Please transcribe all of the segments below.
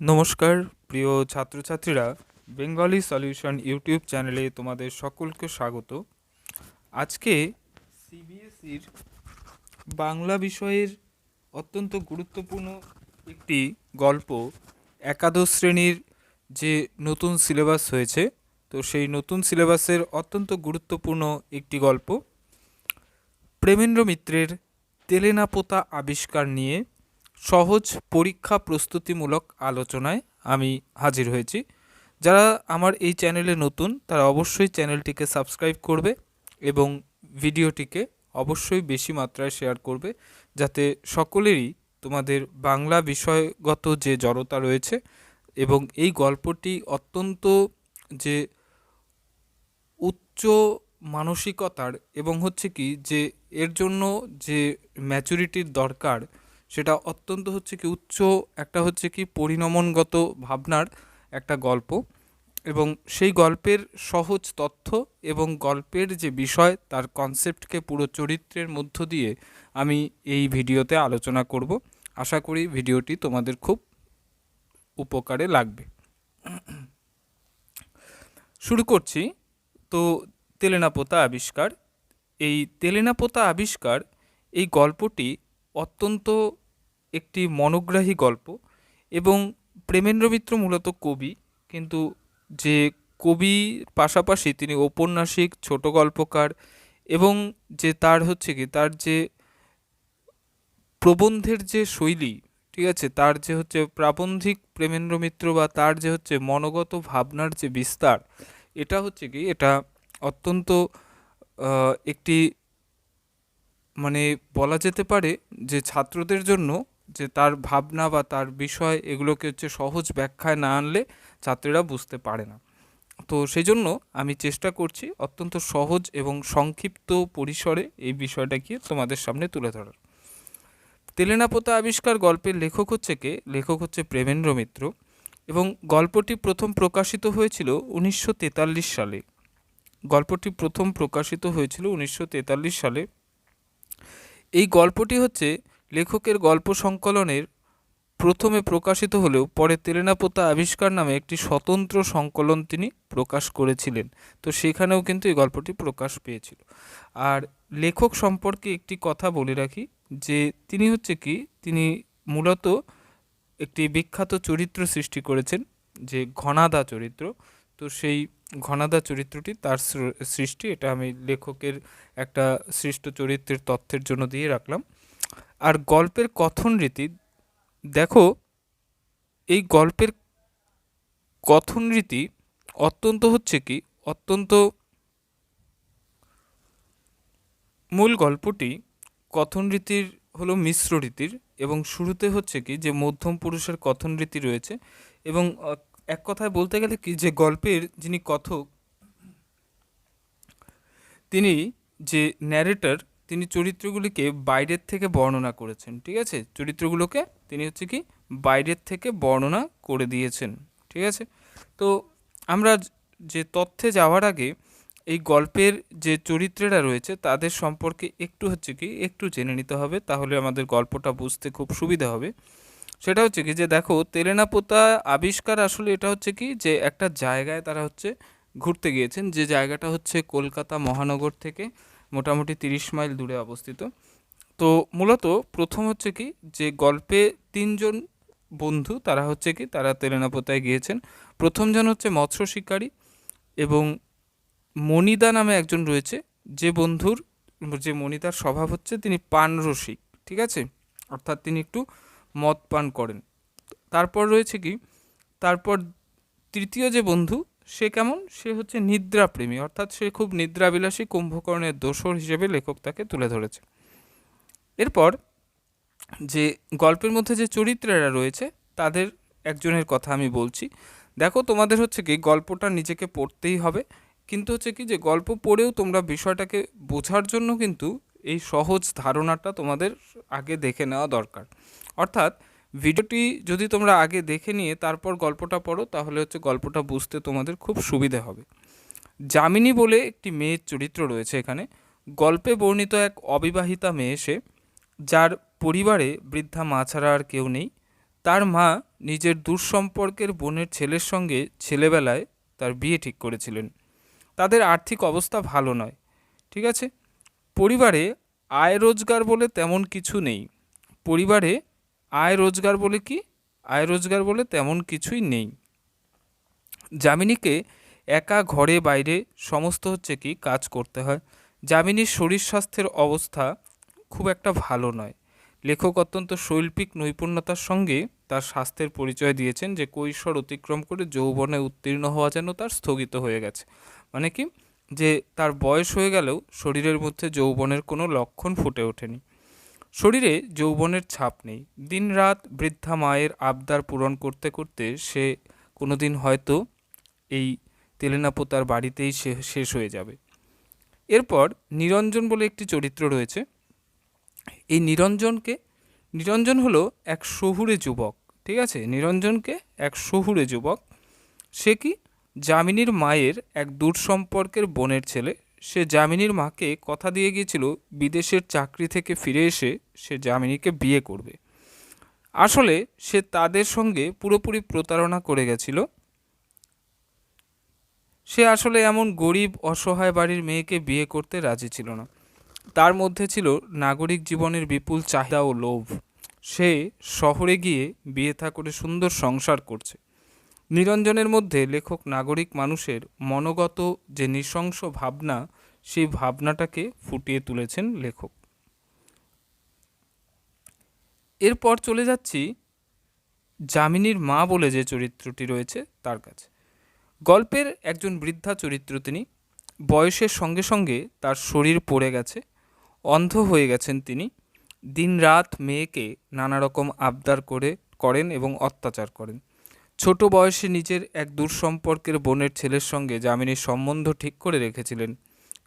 নমস্কার, প্রিয় ছাত্রছাত্রীরা। বেঙ্গলি সলিউশন ইউটিউব চ্যানেলে তোমাদের সকলকে স্বাগত। আজকে সিবিএসইর বাংলা বিষয়ের অত্যন্ত গুরুত্বপূর্ণ একটি গল্প একাদশ শ্রেণির যে নতুন সিলেবাস হয়েছে, তো সেই নতুন সিলেবাসের অত্যন্ত গুরুত্বপূর্ণ একটি গল্প। প্রেমেন্দ্র মিত্রের তেলেনাপোতা আবিষ্কার নিয়ে সহজ পরীক্ষা প্রস্তুতিমূলক আলোচনায় আমি হাজির হয়েছি। যারা আমার এই চ্যানেলে নতুন, তারা অবশ্যই চ্যানেলটিকে সাবস্ক্রাইব করবে এবং ভিডিওটিকে অবশ্যই বেশি মাত্রায় শেয়ার করবে, যাতে সকলেরই তোমাদের বাংলা বিষয়গত যে জড়তা রয়েছে এবং এই গল্পটি অত্যন্ত যে উচ্চ মানসিকতার এবং হচ্ছে কি যে এর জন্য যে ম্যাচুরিটির দরকার সেটা অত্যন্ত হচ্ছে কি উচ্চ, একটা হচ্ছে কি পরিণমনগত ভাবনার একটা গল্প এবং সেই গল্পের সহজ তথ্য এবং গল্পের যে বিষয় তার কনসেপ্টকে পুরো চরিত্রের মধ্য দিয়ে আমি এই ভিডিওতে আলোচনা করব। আশা করি ভিডিওটি তোমাদের খুব উপকারে লাগবে। শুরু করছি। তো তেলেনাপোতা আবিষ্কার। এই তেলেনাপোতা আবিষ্কার এই গল্পটি অত্যন্ত একটি মনোগ্রাহী গল্প এবং প্রেমেন্দ্র মিত্র মূলত কবি। কিন্তু যে কবি পাশাপাশি তিনি ঔপন্যাসিক, ছোট গল্পকার এবং যে তার হচ্ছে কি, তার যে প্রবন্ধের যে শৈলী, ঠিক আছে, তার যে হচ্ছে প্রাবন্ধিক প্রেমেন্দ্র মিত্র বা তার যে হচ্ছে মনোগত ভাবনার যে বিস্তার, এটা হচ্ছে কি, এটা অত্যন্ত একটি মানে বলা যেতে পারে যে ছাত্রদের জন্য যে তার ভাবনা বা তার বিষয় এগুলোকে হচ্ছে সহজ ব্যাখ্যায় না আনলে ছাত্রীরা বুঝতে পারে না। তো সেই জন্য আমি চেষ্টা করছি অত্যন্ত সহজ এবং সংক্ষিপ্ত পরিসরে এই বিষয়টাকে তোমাদের সামনে তুলে ধরার। তেলেনাপোতা আবিষ্কার গল্পের লেখক হচ্ছে কে? লেখক হচ্ছে প্রেমেন্দ্র মিত্র এবং গল্পটি প্রথম প্রকাশিত হয়েছিল উনিশশো তেতাল্লিশ সালে। গল্পটি প্রথম প্রকাশিত হয়েছিল উনিশশো তেতাল্লিশ সালে। এই গল্পটি হচ্ছে লেখকের গল্প সংকলনের প্রথমে প্রকাশিত হলেও পরে তেলেনাপোতা আবিষ্কার নামে একটি স্বতন্ত্র সংকলন তিনি প্রকাশ করেছিলেন। তো সেখানেও কিন্তু এই গল্পটি প্রকাশ পেয়েছিল। আর লেখক সম্পর্কে একটি কথা বলে রাখি যে তিনি হচ্ছে কি, তিনি মূলত একটি বিখ্যাত চরিত্র সৃষ্টি করেছেন যে ঘনাদা চরিত্র। তো সেই ঘনাদা চরিত্রটি তার সৃষ্টি, এটা আমি লেখকের একটা সৃষ্ট চরিত্রের তথ্যের জন্য দিয়ে রাখলাম। আর গল্পের কথন রীতি, দেখো, এই গল্পের কথন রীতি অত্যন্ত হচ্ছে কি, অত্যন্ত মূল গল্পটি কথন রীতির হলো মিশ্র রীতির এবং শুরুতে হচ্ছে কি যে মধ্যম পুরুষের কথন রীতি রয়েছে এবং এক কথায় বলতে গেলে কি, যে গল্পের যিনি কথক, তিনি যে ন্যারেটর তিনি চরিত্রগুলিকে বাইরের থেকে বর্ণনা করেছেন, ঠিক আছে? চরিত্রগুলোকে তিনি হচ্ছে কি, বাইরের থেকে বর্ণনা করে দিয়েছেন, ঠিক আছে? তো আমরা যে তথ্যে যাওয়ার আগে এই গল্পের যে চরিত্রেরা রয়েছে, তাদের সম্পর্কে একটু হচ্ছে কি, একটু জেনে নিতে হবে, তাহলে আমাদের গল্পটা বুঝতে খুব সুবিধা হবে। সেটা হচ্ছে কি যে দেখো, তেলেনাপোতা আবিষ্কার আসলে এটা হচ্ছে কি যে একটা জায়গায় তারা হচ্ছে ঘুরতে গিয়েছেন। যে জায়গাটা হচ্ছে কলকাতা মহানগর থেকে মোটামুটি তিরিশ মাইল দূরে অবস্থিত। তো মূলত প্রথম হচ্ছে কি যে গল্পে তিনজন বন্ধু, তারা হচ্ছে কি তারা তেলেনাপোতায় গিয়েছেন। প্রথমজন হচ্ছে মৎস্য শিকারী এবং মণিদা নামে একজন রয়েছে। যে বন্ধুর, যে মণিদার স্বভাব হচ্ছে তিনি পান রসিক ঠিক আছে? অর্থাৎ তিনি একটু মদ পান করেন। তারপর রয়েছে কি, তারপর তৃতীয় যে বন্ধু, সে কেমন? সে হচ্ছে নিদ্রাপ্রেমী, অর্থাৎ সে খুব নিদ্রাবিলাসী কুম্ভকর্ণের দোসর হিসেবে লেখক তাকে তুলে ধরেছে। এরপর যে গল্পের মধ্যে যে চরিত্রেরা রয়েছে, তাদের একজনের কথা আমি বলছি। দেখো, তোমাদের হচ্ছে কি, গল্পটা নিজেকে পড়তেই হবে, কিন্তু হচ্ছে কি যে গল্প পড়েও তোমরা বিষয়টাকে বোঝার জন্য কিন্তু এই সহজ ধারণাটা তোমাদের আগে দেখে নেওয়া দরকার। অর্থাৎ ভিডিওটি যদি তোমরা আগে দেখে নিয়ে তারপর গল্পটা পড়ো, তাহলে হচ্ছে গল্পটা বুঝতে তোমাদের খুব সুবিধে হবে। যামিনী বলে একটি মেয়ের চরিত্র রয়েছে এখানে। গল্পে বর্ণিত এক অবিবাহিতা মেয়ে সে, যার পরিবারে বৃদ্ধা মা ছাড়া আর কেউ নেই। তার মা নিজের দূর সম্পর্কের বোনের ছেলের সঙ্গে ছেলেবেলায় তার বিয়ে ঠিক করেছিলেন। তাদের আর্থিক অবস্থা ভালো নয়, ঠিক আছে? পরিবারে আয় রোজগার বলে তেমন কিছু নেই। পরিবারে আয় রোজগার বলে কি? আয় রোজগার বলে তেমন কিছুই নেই। যামিনীকে একা ঘরে বাইরে সমস্ত হচ্ছে কি কাজ করতে হয়। যামিনীর শরীর স্বাস্থ্যের অবস্থা খুব একটা ভালো নয়। লেখক অত্যন্ত শৈল্পিক নৈপুণ্যতার সঙ্গে তার স্বাস্থ্যের পরিচয় দিয়েছেন যে কৈশোর অতিক্রম করে যৌবনে উত্তীর্ণ হওয়া যেন তার স্থগিত হয়ে গেছে। মানে কি? যে তার বয়স হয়ে গেলেও শরীরের মধ্যে যৌবনের কোনো লক্ষণ ফুটে ওঠেনি। শরীরে যৌবনের ছাপ নেই। দিনরাত বৃদ্ধা মায়ের আবদার পূরণ করতে করতে সে কোনো দিন হয়তো এই তেলেনাপোতার বাড়িতেই সে, শেষ হয়ে যাবে। এরপর নিরঞ্জন বলে একটি চরিত্র রয়েছে। এই নিরঞ্জনকে, নিরঞ্জন হলো এক শহুরে যুবক, ঠিক আছে? নিরঞ্জনকে এক শহুরে যুবক। সে কি? যামিনীর মায়ের এক দূর সম্পর্কের বোনের ছেলে সে যামিনীর মাকে কথা দিয়ে গিয়েছিল, বিদেশের চাকরি থেকে ফিরে এসে সে যামিনীকে বিয়ে করবে। আসলে সে তাদের সঙ্গে পুরোপুরি প্রতারণা করে গেছিল। সে আসলে এমন গরিব, অসহায় বাড়ির মেয়েকে বিয়ে করতে রাজি ছিল না। তার মধ্যে ছিল নাগরিক জীবনের বিপুল চাহিদা ও লোভ। সে শহরে গিয়ে বিয়ে থা করে সুন্দর সংসার করছে। নিরঞ্জনের মধ্যে লেখক নাগরিক মানুষের মনোগত যে নৃশংস ভাবনা, সেই ভাবনাটাকে ফুটিয়ে তুলেছেন লেখক। এরপর চলে যাচ্ছি যামিনীর মা বলে যে চরিত্রটি রয়েছে তার কাছে। গল্পের একজন বৃদ্ধা চরিত্র তিনি। বয়সের সঙ্গে সঙ্গে তার শরীর পড়ে গেছে, অন্ধ হয়ে গেছেন তিনি। দিনরাত মেয়েকে নানা রকম আবদার করে করেন এবং অত্যাচার করেন। ছোট বয়সে নিজের এক দূর সম্পর্কের বোনের ছেলের সঙ্গে যামিনীর সম্বন্ধ ঠিক করে রেখেছিলেন।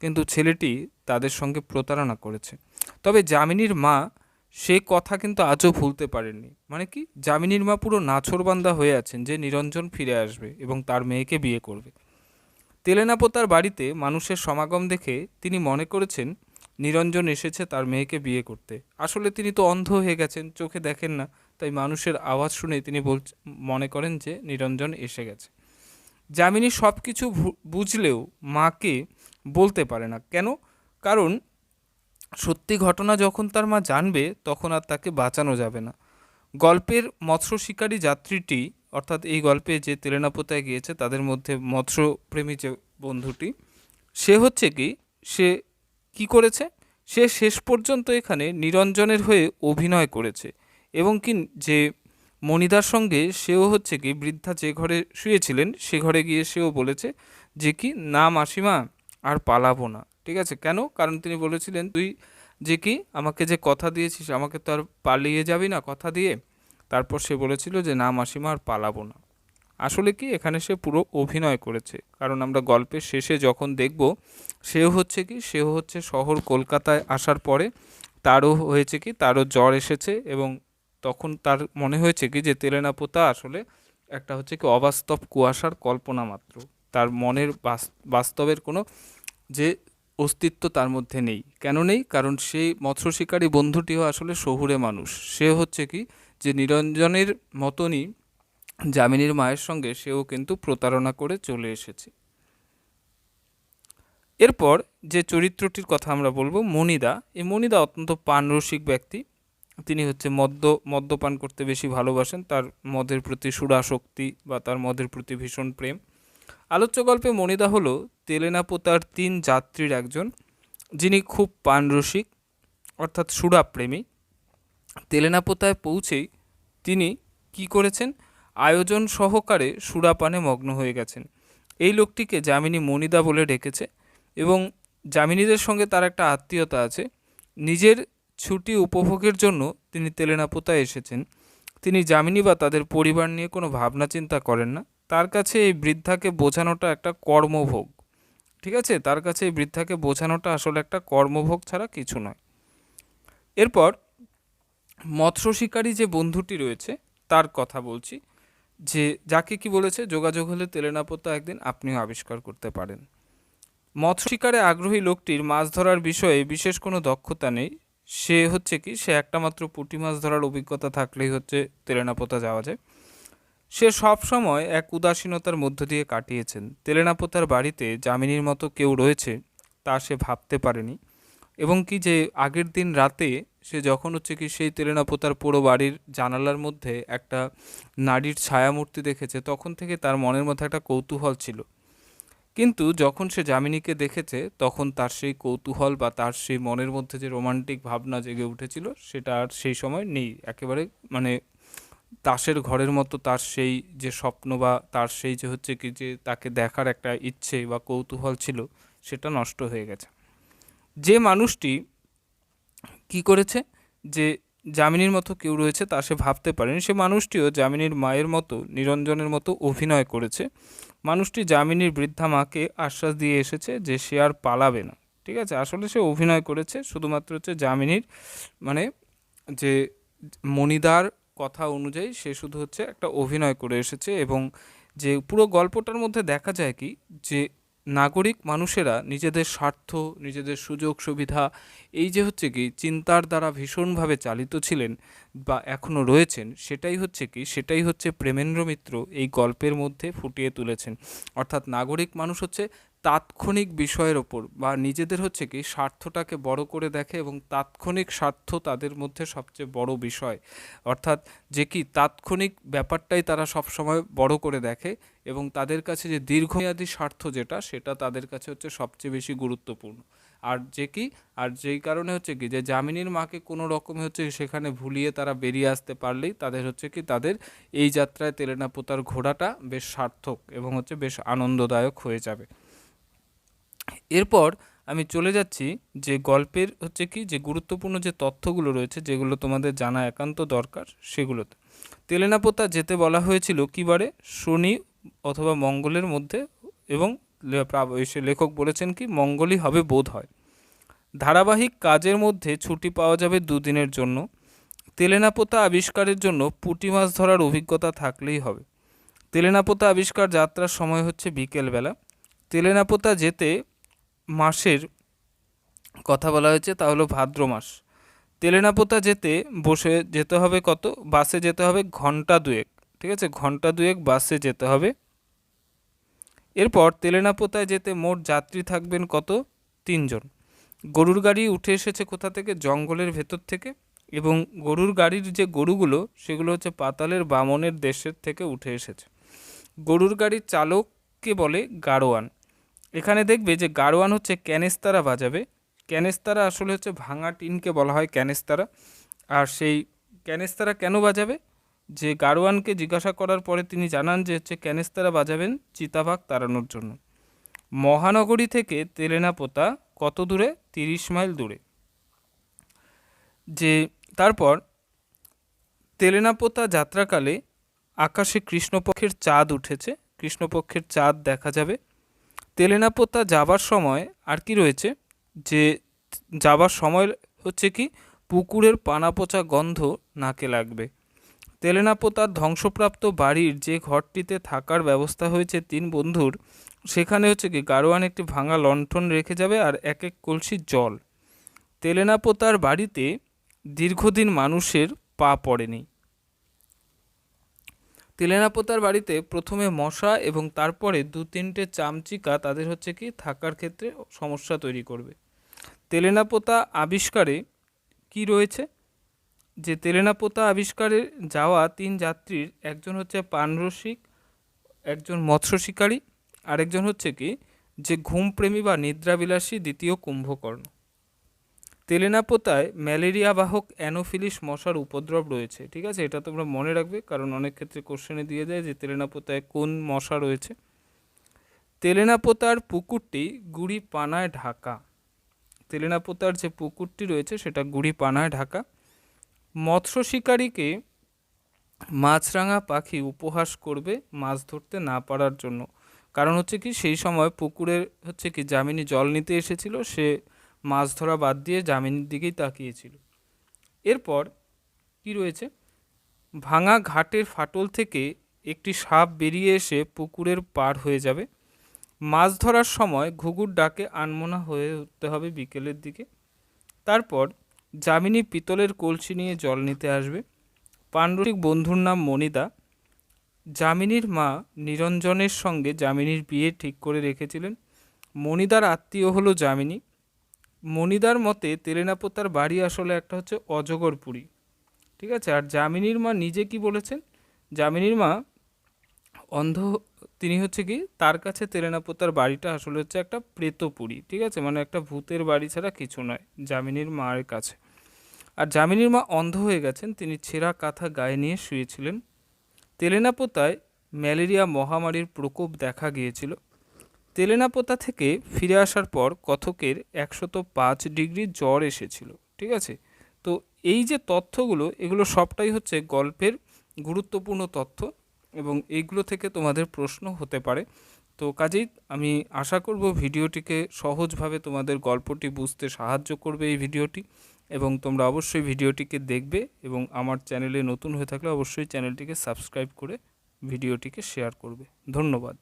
কিন্তু ছেলেটি তাদের সঙ্গে প্রতারণা করেছে। তবে যামিনীর মা সে কথা কিন্তু আজও ভুলতে পারেননি। মানে কি? যামিনীর মা পুরো নাছরবান্দা হয়ে আছেন যে নিরঞ্জন ফিরে আসবে এবং তার মেয়েকে বিয়ে করবে। তেলেনাপোতার বাড়িতে মানুষের সমাগম দেখে তিনি মনে করেছেন, নিরঞ্জন এসেছে তার মেয়েকে বিয়ে করতে। আসলে তিনি তো অন্ধ হয়ে গেছেন, চোখে দেখেন না। তাই মানুষের আওয়াজ শুনে তিনি বল, মনে করেন যে নিরঞ্জন এসে গেছে। যামিনী সব কিছু বুঝলেও মাকে বলতে পারে না। কেন? কারণ সত্যি ঘটনা যখন তার মা জানবে, তখন আর তাকে বাঁচানো যাবে না। গল্পের মৎস্য শিকারী যাত্রীটি, অর্থাৎ এই গল্পে যে তেলেনাপোতায় গিয়েছে, তাদের মধ্যে মৎস্যপ্রেমী যে বন্ধুটি, সে হচ্ছে কি? সে কি করেছে? সে শেষ পর্যন্ত এখানে নিরঞ্জনের হয়ে অভিনয় করেছে। এবং কি যে মনিদার সঙ্গে সেও হচ্ছে কি বৃদ্ধা যে ঘরে শুয়েছিলেন, সে ঘরে গিয়ে সেও বলেছে যে কি, না মাসিমা, আর পালাবো না। ঠিক আছে? কেন? কারণ তিনি বলেছিলেন, তুই যে কি, আমাকে যে কথা দিয়েছিস, আমাকে তো আর পালিয়ে যাবি না কথা দিয়ে। তারপর সে বলেছিল যে, না মাসিমা, আর পালাবো না। আসলে কি, এখানে সে পুরো অভিনয় করেছে। কারণ আমরা গল্পের শেষে যখন দেখব, সেও হচ্ছে কি, সেও হচ্ছে শহর কলকাতায় আসার পরে তারও হয়েছে কি, তারও জ্বর এসেছে এবং তখন তার মনে হয়েছে কি যে, তেলেনাপোতা আসলে একটা হচ্ছে কি অবাস্তব কুয়াশার কল্পনা মাত্র। তার মনের বাস্তবের কোনো যে অস্তিত্ব তার মধ্যে নেই। কেন নেই? কারণ সেই মৎস্য শিকারী বন্ধুটিও আসলে শহুরে মানুষ। সে হচ্ছে কি যে, নিরঞ্জনের মতনই যামিনীর মায়ের সঙ্গে সেও কিন্তু প্রতারণা করে চলে এসেছে। এরপর যে চরিত্রটির কথা আমরা বলব মনিদা এই মনিদা অত্যন্ত পানরসিক ব্যক্তি। তিনি হচ্ছে মদ্য, মদ্যপান করতে বেশি ভালোবাসেন। তার মদের প্রতি সুরাশক্তি বা তার মদের প্রতি ভীষণ প্রেম। আলোচ্য গল্পে মনিদা হলো তেলেনাপোতার তিন যাত্রীর একজন, যিনি খুব পানরসিক, অর্থাৎ সুরাপ্রেমী। তেলেনাপোতায় পৌঁছেই তিনি কি করেছেন? আয়োজন সহকারে সুরাপানে মগ্ন হয়ে গেছেন। এই লোকটিকে যামিনী মনিদা বলে ডেকেছে এবং যামিনীদের সঙ্গে তার একটা আত্মীয়তা আছে। নিজের ছুটি উপভোগের জন্য তিনি তেলেনাপোতায় এসেছেন। তিনি যামিনী বা তাদের পরিবার নিয়ে কোনো ভাবনা চিন্তা করেন না। তার কাছে এই বৃদ্ধাকে বোঝানোটা একটা কর্মভোগ। ঠিক আছে? তার কাছে এই বৃদ্ধাকে বোঝানোটা আসলে একটা কর্মভোগ ছাড়া কিছু নয়। এরপর মৎস্য শিকারী যে বন্ধুটি রয়েছে, তার কথা বলছি। যে যাকে কি বলেছে? যোগাযোগ হলে তেলেনাপোতা একদিন আপনিও আবিষ্কার করতে পারেন। মৎস্য শিকারে আগ্রহী লোকটির মাছ ধরার বিষয়ে বিশেষ কোনো দক্ষতা নেই। সে হচ্ছে কি, সে একটা মাত্র পুঁটি মাছ ধরার অভিজ্ঞতা থাকলেই হচ্ছে তেলেনাপোতা যাওয়া যায়। সে সব সময় এক উদাসীনতার মধ্য দিয়ে কাটিয়েছেন। তেলেনাপোতার বাড়িতে যামিনীর মতো কেউ রয়েছে তা সে ভাবতে পারেনি এবং কি যে আগের দিন রাতে সে যখন হচ্ছে কি সেই তেলেনাপোতার পুরো বাড়ির জানালার মধ্যে একটা নারীর ছায়ামূর্তি দেখেছে, তখন থেকে তার মনের মধ্যে একটা কৌতূহল ছিল। কিন্তু যখন সে যামিনীকে দেখেছে, তখন তার সেই কৌতূহল বা তার সেই মনের মধ্যে যে রোমান্টিক ভাবনা জেগে উঠেছিল, সেটা আর সেই সময় নেই। একেবারে মানে তাসের ঘরের মতো তার সেই যে স্বপ্ন বা তার সেই যে হচ্ছে কি যে তাকে দেখার একটা ইচ্ছে বা কৌতূহল ছিল, সেটা নষ্ট হয়ে গেছে। যে মানুষটি কি করেছে? যে যামিনীর মতো কেউ রয়েছে তা সে ভাবতে পারেনি। সে মানুষটিও যামিনীর মায়ের মতো, নিরঞ্জনের মতো অভিনয় করেছে। মানুষটি যামিনীর বৃদ্ধা মাকে আশ্বাস দিয়ে এসেছে যে সে আর পালাবে না। ঠিক আছে? আসলে সে অভিনয় করেছে, শুধুমাত্র হচ্ছে যামিনীর মানে যে মণিদার কথা অনুযায়ী সে শুধু হচ্ছে একটা অভিনয় করে এসেছে এবং যে পুরো গল্পটার মধ্যে দেখা যায় কি? যে নাগরিক মানুষেরা নিজেদের স্বার্থ, নিজেদের সুযোগ সুবিধা, এই যে হচ্ছে কি চিন্তার দ্বারা ভীষণভাবে চালিত ছিলেন বা এখনও রয়েছেন, সেটাই হচ্ছে কি, সেটাই হচ্ছে প্রেমেন্দ্র মিত্র এই গল্পের মধ্যে ফুটিয়ে তুলেছেন। অর্থাৎ নাগরিক মানুষ হচ্ছে তাৎক্ষণিক বিষয়ের ওপর বা নিজেদের হচ্ছে কি স্বার্থটাকে বড় করে দেখে এবং তাৎক্ষণিক স্বার্থ তাদের মধ্যে সবচেয়ে বড় বিষয়। অর্থাৎ যে কি তাৎক্ষণিক ব্যাপারটাই তারা সবসময় বড় করে দেখে এবং তাদের কাছে যে দীর্ঘমেয়াদী স্বার্থ যেটা, সেটা তাদের কাছে হচ্ছে সবচেয়ে বেশি গুরুত্বপূর্ণ। আর যে কি, আর যেই কারণে হচ্ছে কি যে জামিনীর মাকে কোনো রকমে হচ্ছে সেখানে ভুলিয়ে তারা বেরিয়ে আসতে পারলেই তাদের হচ্ছে কি তাদের এই যাত্রায় তেলেনাপোতার ঘোড়াটা বেশ সার্থক এবং হচ্ছে বেশ আনন্দদায়ক হয়ে যাবে। এরপর আমি চলে যাচ্ছি যে গল্পের হচ্ছে কি, যে গুরুত্বপূর্ণ যে তথ্যগুলো রয়েছে, যেগুলো তোমাদের জানা একান্ত দরকার সেগুলোতে। তেলেনাপোতা যেতে বলা হয়েছিল কিবারে শনি অথবা মঙ্গলের মধ্যে এবং সে লেখক বলেছেন কি, মঙ্গলই হবে, বোধ হয়। ধারাবাহিক কাজের মধ্যে ছুটি পাওয়া যাবে দুদিনের জন্য। তেলেনাপোতা আবিষ্কারের জন্য পুঁটি মাছ ধরার অভিজ্ঞতা থাকলেই হবে। তেলেনাপোতা আবিষ্কার যাত্রার সময় হচ্ছে বিকেলবেলা। তেলেনাপোতা যেতে মাসের কথা বলা হয়েছে, তা হলো ভাদ্র মাস। তেলেনাপোতা যেতে, বসে যেতে হবে কত? বাসে যেতে হবে ঘণ্টা দুয়েক। ঠিক আছে? ঘণ্টা দুয়েক বাসে যেতে হবে। এরপর তেলেনাপোতায় যেতে মোট যাত্রী থাকবেন কত? তিনজন। গরুর গাড়ি উঠে এসেছে কোথা থেকে? জঙ্গলের ভেতর থেকে। এবং গরুর গাড়ির যে গরুগুলো, সেগুলো হচ্ছে পাতালের, বামনের দেশের থেকে উঠে এসেছে। গরুর গাড়ির চালককে বলে গাড়োয়ান। এখানে দেখবে যে গারোয়ান হচ্ছে ক্যানেস্তারা বাজাবে। ক্যানেস্তারা আসলে হচ্ছে ভাঙা টিনকে বলা হয় ক্যানেস্তারা। আর সেই ক্যানেস্তারা কেন বাজাবে? যে গারোয়ানকে জিজ্ঞাসা করার পরে তিনি জানান যে হচ্ছে ক্যানেস্তারা বাজাবেন চিতাবাঘ তাড়ানোর জন্য। মহানগরী থেকে তেলেনাপোতা কত দূরে? তিরিশ মাইল দূরে। যে তারপর তেলেনাপোতা যাত্রাকালে আকাশে কৃষ্ণপক্ষের চাঁদ উঠেছে। কৃষ্ণপক্ষের চাঁদ দেখা যাবে। তেলেনাপোতা যাবার সময় আর কি রয়েছে? যে যাবার সময় হচ্ছে কি, পুকুরের পানা পচা গন্ধ নাকে লাগবে। তেলেনাপোতার ধ্বংসপ্রাপ্ত বাড়ির যে ঘরটিতে থাকার ব্যবস্থা হয়েছে তিন বন্ধুর, সেখানে হচ্ছে কি গারোয়ান একটি ভাঙা লণ্ঠন রেখে যাবে আর এক এক কলসি জল। তেলেনাপোতার বাড়িতে দীর্ঘদিন মানুষের পা পড়েনি। তেলেনাপোতার বাড়িতে প্রথমে মশা এবং তারপরে দু তিনটে চামচিকা তাদের হচ্ছে কি থাকার ক্ষেত্রে সমস্যা তৈরি করবে। তেলেনাপোতা আবিষ্কারে কি রয়েছে? যে তেলেনাপোতা আবিষ্কারে যাওয়া তিন যাত্রীর একজন হচ্ছে পানরসিক, একজন মৎস্য শিকারী, আরেকজন হচ্ছে কি যে ঘুমপ্রেমী বা নিদ্রাবিলাসী দ্বিতীয় কুম্ভকর্ণ। তেলেনাপোতায় ম্যালেরিয়া বাহক অ্যানোফিলিস মশার উপদ্রব রয়েছে, ঠিক আছে? এটা তোমরা মনে রাখবে, কারণ অনেক ক্ষেত্রে কোশ্চেনে দিয়ে যায় যে তেলেনাপোতায় কোন মশা রয়েছে। তেলেনাপোতার পুকুরটি গুড়ি পানায় ঢাকা। তেলেনাপোতার যে পুকুরটি রয়েছে, সেটা গুড়ি পানায় ঢাকা। মৎস্য শিকারীকে মাছরাঙা পাখি উপহাস করবে মাছ ধরতে না পারার জন্য। কারণ হচ্ছে কি, সেই সময় পুকুরের হচ্ছে কি জামিনী জল নিতে এসেছিল, সে মাছ ধরা বাদ দিয়ে জামিনের দিকেই তাকিয়েছিল। এরপর কি রয়েছে? ভাঙা ঘাটের ফাটল থেকে একটি সাপ বেরিয়ে এসে পুকুরের পার হয়ে যাবে। মাছ ধরার সময় ঘুঘুর ডাকে আনমনা হয়ে উঠতে হবে বিকেলের দিকে। তারপর যামিনী পিতলের কলসি নিয়ে জল নিতে আসবে। পাণ্ডরিক বন্ধুর নাম মণিদা। যামিনীর মা নিরঞ্জনের সঙ্গে যামিনীর বিয়ে ঠিক করে রেখেছিলেন। মণিদার আত্মীয় হলো যামিনী। মণিদার মতে তেলেনাপোতার বাড়ি আসলে একটা হচ্ছে অজগরপুরী ঠিক আছে? আর যামিনীর মা নিজে কি বলেছেন? যামিনীর মা অন্ধ, তিনি হচ্ছে কি তার কাছে তেলেনাপোতার বাড়িটা আসলে হচ্ছে একটা প্রেতপুরী ঠিক আছে? মানে একটা ভূতের বাড়ি ছাড়া কিছু নয় যামিনীর মায়ের কাছে। আর যামিনীর মা অন্ধ হয়ে গেছেন, তিনি ছেঁড়া কাঁথা গায়ে নিয়ে শুয়েছিলেন। তেলেনাপোতায় ম্যালেরিয়া মহামারীর প্রকোপ দেখা গিয়েছিল। তেলেনাপোতা থেকে ফিরে আসার পর কথকের একশত পাঁচ ডিগ্রি জ্বর এসেছিল, ঠিক আছে? তো এই যে তথ্যগুলো, এগুলো সবটাই হচ্ছে গল্পের গুরুত্বপূর্ণ তথ্য এবং এইগুলো থেকে তোমাদের প্রশ্ন হতে পারে। তো কাজেই আমি আশা করব ভিডিওটিকে সহজভাবে তোমাদের গল্পটি বুঝতে সাহায্য করবে এই ভিডিওটি এবং তোমরা অবশ্যই ভিডিওটিকে দেখবে এবং আমার চ্যানেলে নতুন হয়ে থাকলে অবশ্যই চ্যানেলটিকে সাবস্ক্রাইব করে ভিডিওটিকে শেয়ার করবে। ধন্যবাদ।